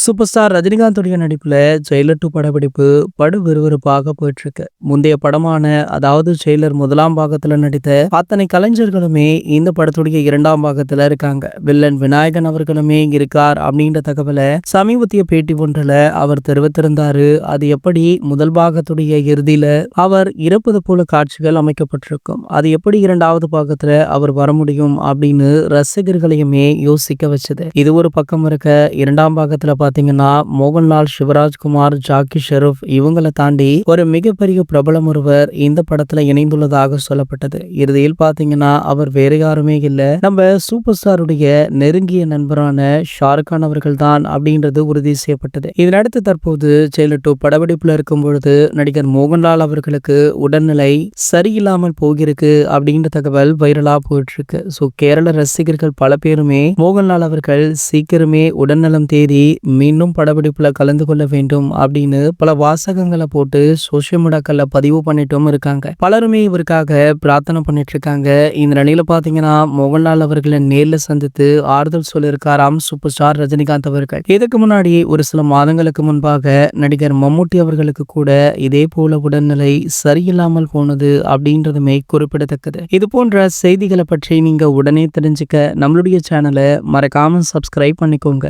Super star ரஜினிகாந்துடைய நடிப்பில் Jailer two படப்பிடிப்பு படு விறுவிறுப்பாக போயிட்டு இருக்கு முந்தைய படமான அதாவது ஜெயிலர் முதலாம் பாகத்தில் நடித்த அத்தனை கலைஞர்களுமே இந்த படத்துடைய இரண்டாம் பாகத்தில் இருக்காங்க. வில்லன் விநாயகன் அவர்களுமே இருக்கார் அப்படின்ற தகவலை சமீபத்திய பேட்டி ஒன்றில் அவர் தெரிவித்திருந்தாரு. அது எப்படி முதல் பாகத்துடைய இறுதியில அவர் இறப்பது போல காட்சிகள் அமைக்கப்பட்டிருக்கும். அது எப்படி இரண்டாவது பாகத்தில் அவர் வர முடியும் அப்படின்னு ரசிகர்களையுமே யோசிக்க வச்சது. இது ஒரு பக்கம் இருக்க இரண்டாம் பாகத்தில் பார்த்தீங்கன்னா மோகன்லால் சிவராஜ்குமார் ஜாக்கி ஷெரூப் இவங்களை தாண்டி ஒரு மிகப்பெரிய பிரபலம் ஒருவர் இந்த படத்துல இணைந்துள்ளதாக சொல்லப்பட்டது. இறுதியில் பார்த்தீங்கன்னா அவர் வேற யாருமே இல்லை. நம்ம சூப்பர் ஸ்டாருடைய நெருங்கிய நண்பரான ஷாருக்கான் அவர்கள் தான் அப்படின்றது உறுதி செய்யப்பட்டது. இதனடுத்து தற்போது ஜெயிலர் டூ படப்பிடிப்புல இருக்கும் பொழுது நடிகர் மோகன்லால் அவர்களுக்கு உடல்நிலை சரியில்லாமல் போகிருக்கு அப்படின்ற தகவல் வைரலா போயிட்டு இருக்கு ஸோ கேரள ரசிகர்கள் பல பேருமே மோகன்லால் அவர்கள் சீக்கிரமே உடல்நலம் தேடி மீண்டும் படப்பிடிப்பில் கலந்து கொள்ள வேண்டும் அப்படின்னு பல வாசகங்களை போட்டு சோசியல் மீடியாக்களில் பதிவு பண்ணிட்டும் இருக்காங்க. பலருமே இவருக்காக பிரார்த்தனை பண்ணிட்டு இருக்காங்க. இந்த நிலையில பாத்தீங்கன்னா மோகன்லால் அவர்களை நேர்ல சந்தித்து ஆறுதல் சொல்லியிருக்காராம் சூப்பர் ஸ்டார் ரஜினிகாந்த் அவர்கள். இதுக்கு முன்னாடி ஒரு சில மாதங்களுக்கு முன்பாக நடிகர் மம்முட்டி அவர்களுக்கு கூட இதே போல உடல்நிலை சரியில்லாமல் போனது அப்படின்றதுமே குறிப்பிடத்தக்கது. இது போன்ற செய்திகளை பற்றி நீங்க உடனே தெரிஞ்சுக்க நம்மளுடைய சேனலை மறக்காம சப்ஸ்கிரைப் பண்ணிக்கோங்க.